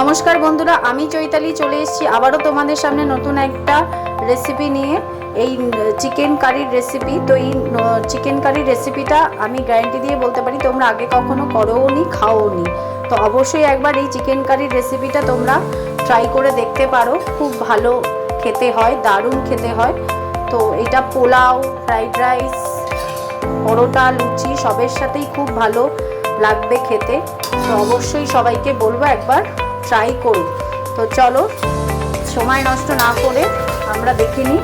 নমস্কার বন্ধুরা, আমি চৈতালি, চলে এসেছি আবারও তোমাদের সামনে নতুন একটা রেসিপি নিয়ে। এই চিকেন কারির রেসিপি তো এই চিকেন কারির রেসিপিটা আমি গ্যারান্টি দিয়ে বলতে পারি, তোমরা আগে কখনো করোও নি, খাও নি। তো অবশ্যই একবার এই চিকেন কারির রেসিপিটা তোমরা ট্রাই করে দেখতে পারো, খুব ভালো খেতে হয়, দারুণ খেতে হয়। তো এটা পোলাও ফ্রাইড রাইস পরোটা, লুচি, সবের সাথেই খুব ভালো লাগবে খেতে। তো অবশ্যই সবাইকে বলব একবার ট্রাই করুন তো চলো, সময় নষ্ট না করে আমরা দেখে নিই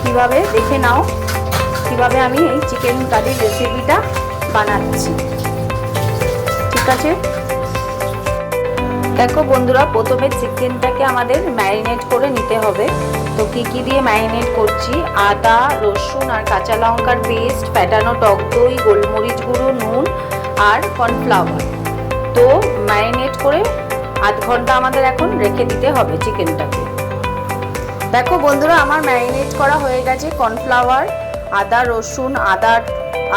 কীভাবে, দেখে নাও কীভাবে আমি এই চিকেন কারির রেসিপিটা বানাচ্ছি। ঠিক আছে? দেখো বন্ধুরা, প্রথমে চিকেনটাকে আমাদের ম্যারিনেট করে নিতে হবে। তো কী কী দিয়ে ম্যারিনেট করছি? আদা, রসুন আর কাঁচা লঙ্কার পেস্ট ফ্যাটানো টক দই, গোলমরিচ গুঁড়ো, নুন আর কর্নফ্লাওয়ার তো ম্যারিনেট করে আধ ঘণ্টা আমাদের এখন রেখে দিতে হবে চিকেনটাকে। দেখো বন্ধুরা, আমার ম্যারিনেট করা হয়ে গেছে কর্নফ্লাওয়ার, আদা, রসুন, আদা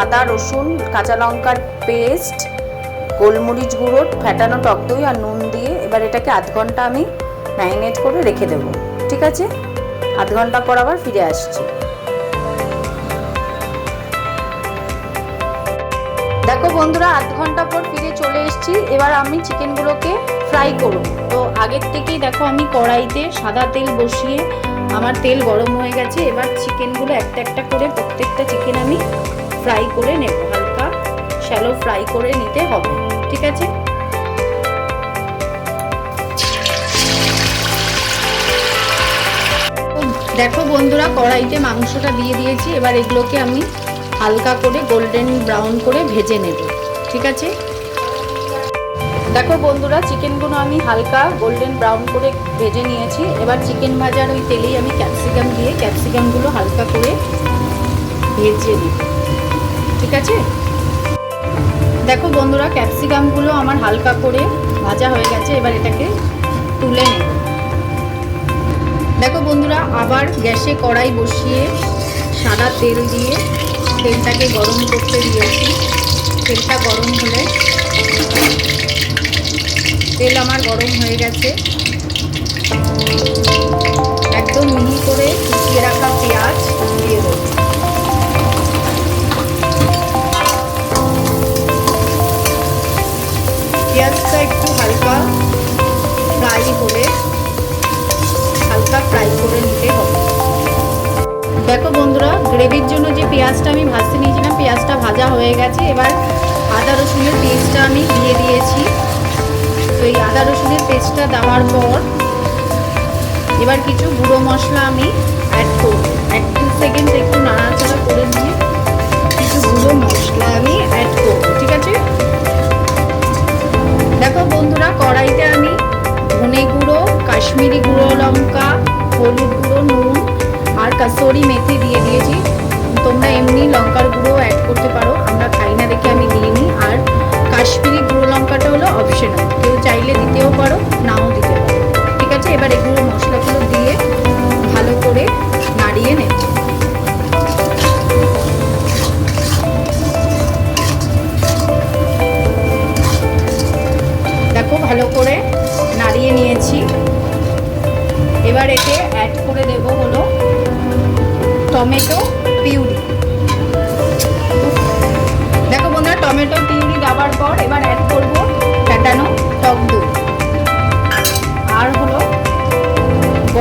আদা, রসুন, কাঁচা লঙ্কার পেস্ট, গোলমরিচ গুঁড়ো ফ্যাটানো টক দই আর নুন দিয়ে এবার এটাকে আধ ঘণ্টা আমি ম্যারিনেট করে রেখে দেবো। ঠিক আছে? আধ ঘণ্টা পর আবার ফিরে আসছি। দেখো বন্ধুরা, আধ ঘণ্টা পর ফিরে চলে এসেছি। এবার আমি চিকেনগুলোকে ফ্রাই করব তো আগের থেকেই দেখো আমি কড়াইতে সাদা তেল বসিয়ে আমার তেল গরম হয়ে গেছে, এবার চিকেনগুলো একটা একটা করে প্রত্যেকটা চিকেন আমি ফ্রাই করে নেব। হালকা শ্যালো ফ্রাই করে নিতে হবে, ঠিক আছে? দেখো বন্ধুরা, কড়াইতে মাংসটা দিয়ে দিয়েছি, এবার এগুলোকে আমি হালকা করে গোল্ডেন ব্রাউন করে ভেজে নেব, ঠিক আছে? দেখো বন্ধুরা, চিকেনগুলো আমি হালকা গোল্ডেন ব্রাউন করে ভেজে নিয়েছি। এবার চিকেন ভাজার ওই তেলেই আমি ক্যাপসিকাম দিয়ে ক্যাপসিকামগুলো হালকা করে ভেজে নিই। ঠিক আছে? দেখো বন্ধুরা ক্যাপসিকামগুলো আমার হালকা করে ভাজা হয়ে গেছে, এবার এটাকে তুলে নেব। দেখো বন্ধুরা, আবার গ্যাসে কড়াই বসিয়ে সাদা তেল দিয়ে তেলটাকে গরম করতে দিয়েছি। তেলটা গরম হলে তেল আমার গরম হয়ে গেছে। একদম মিহি করে কুচিয়ে রাখা পেঁয়াজ দিয়ে দেবো। পেঁয়াজটা একটু হালকা ফ্রাই হলে হালকা ফ্রাই করে নিতে হবে। দেখো বন্ধুরা, গ্রেভির জন্য যে পেঁয়াজটা আমি ভাজতে নিয়েছিলাম, পেঁয়াজটা ভাজা হয়ে গেছে। এবার আদা রসুনের পেস্টটা আমি দিয়ে দিয়েছি। আদা রসুনের পেস্টটা দেওয়ার পর এবার কিছু গুঁড়ো মশলা আমি অ্যাড করব। এক দু সেকেন্ড একটু নাড়াচাড়া করে নিয়ে কিছু গুঁড়ো মশলা আমি অ্যাড করব, ঠিক আছে? দেখো বন্ধুরা, কড়াইতে আমি ধনে গুঁড়ো, কাশ্মীরি গুঁড়ো লঙ্কা, হলুদ গুঁড়ো, নুন আর কাসরি মেথি দিয়ে দিয়েছি। তোমরা এমনি লঙ্কার গুঁড়ো অ্যাড করতে পারো, আমরা খাই না দেখে আমি দিইনি। আর কাশ্মীরি গুঁড়ো অপশনাল কেউ চাইলে দিতেও পারো, নাও দিতে পারো। ঠিক আছে? এবার এগুলো মশলাগুলো দিয়ে ভালো করে নাড়িয়ে নেব। দেখো, ভালো করে নাড়িয়ে নিয়েছি। এবার এতে অ্যাড করে দেব হলো টমেটো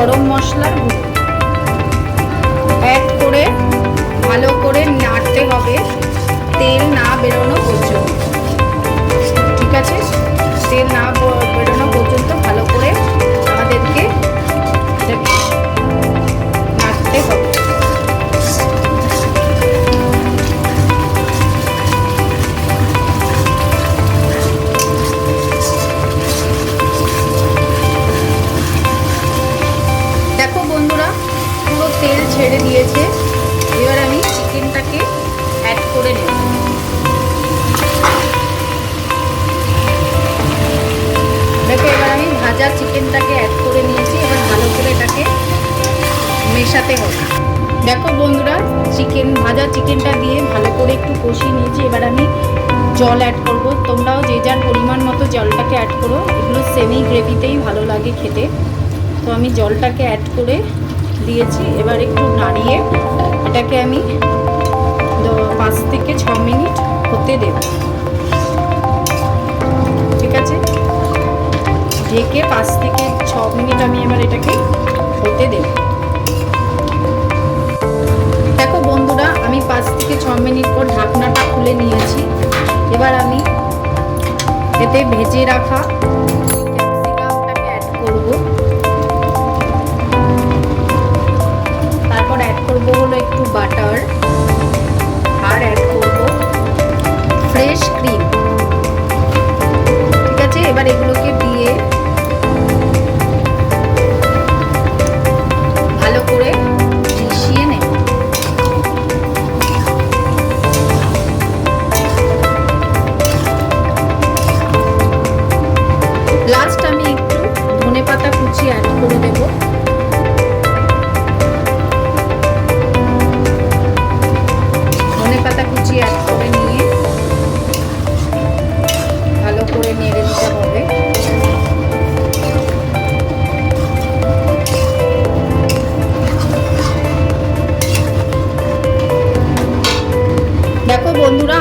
গরম মশলার গুঁড়ো। অ্যাড করে ভালো করে নাড়তে হবে। তেল না বেরোনো তেল ছেড়ে দিয়েছে। এবার আমি চিকেনটাকে অ্যাড করে নেব। দেখো, এবার আমি ভাজা চিকেনটাকে অ্যাড করে নিয়েছি। এবার ভালো করে এটাকে মেশাতে হবে। দেখো বন্ধুরা চিকেন ভাজা চিকেনটা দিয়ে ভালো করে একটু কষিয়ে নিয়েছি। এবার আমি জল অ্যাড করব। তোমরাও যে যার পরিমাণ মতো জলটাকে অ্যাড করো, এগুলো সেমি গ্রেভিতেই ভালো লাগে খেতে। তো আমি জলটাকে অ্যাড করে দিয়েছি। এবার একটু নাড়িয়ে এটাকে আমি পাঁচ থেকে ছ মিনিট হতে দেব। ঠিক আছে? ঢেকে পাঁচ থেকে ছ মিনিট আমি এবার এটাকে হতে দেব। দেখো বন্ধুরা, আমি পাঁচ থেকে ছ মিনিট পর ঢাকনাটা খুলে নিয়েছি। এবার আমি এতে ভেজে রাখা বাটার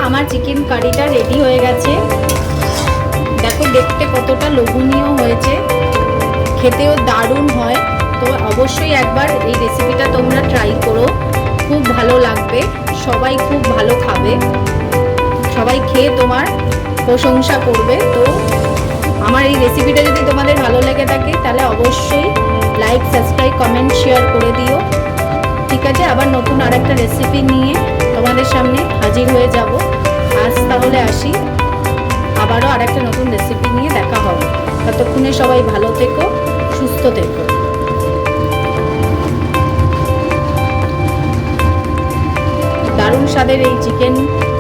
আমার চিকেন কারিটা রেডি হয়ে গেছে। দেখো দেখতে কতটা লোভনীয় হয়েছে। খেতেও দারুণ হয়। তো অবশ্যই একবার এই রেসিপিটা তোমরা ট্রাই করো। খুব ভালো লাগবে। সবাই খুব ভালো খাবে। সবাই খেয়ে তোমার প্রশংসা করবে। তো আমার এই রেসিপিটা যদি তোমাদের ভালো লেগে থাকে, তাহলে অবশ্যই লাইক সাবস্ক্রাইব কমেন্ট শেয়ার করে দিও। ঠিক আছে, আবার নতুন আরেকটা রেসিপি নিয়ে তোমাদের সামনে হাজির হয়ে যাব। আজ তাহলে আসি। আবারও আর একটা নতুন রেসিপি নিয়ে দেখা হবে। ততক্ষণে সবাই ভালো থেকো, সুস্থ থেকো। দারুণ স্বাদের এই চিকেন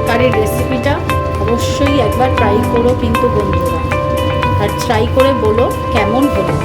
কারির রেসিপিটা অবশ্যই একবার ট্রাই করো কিন্তু বন্ধুরা। আর ট্রাই করে বলো কেমন হলো।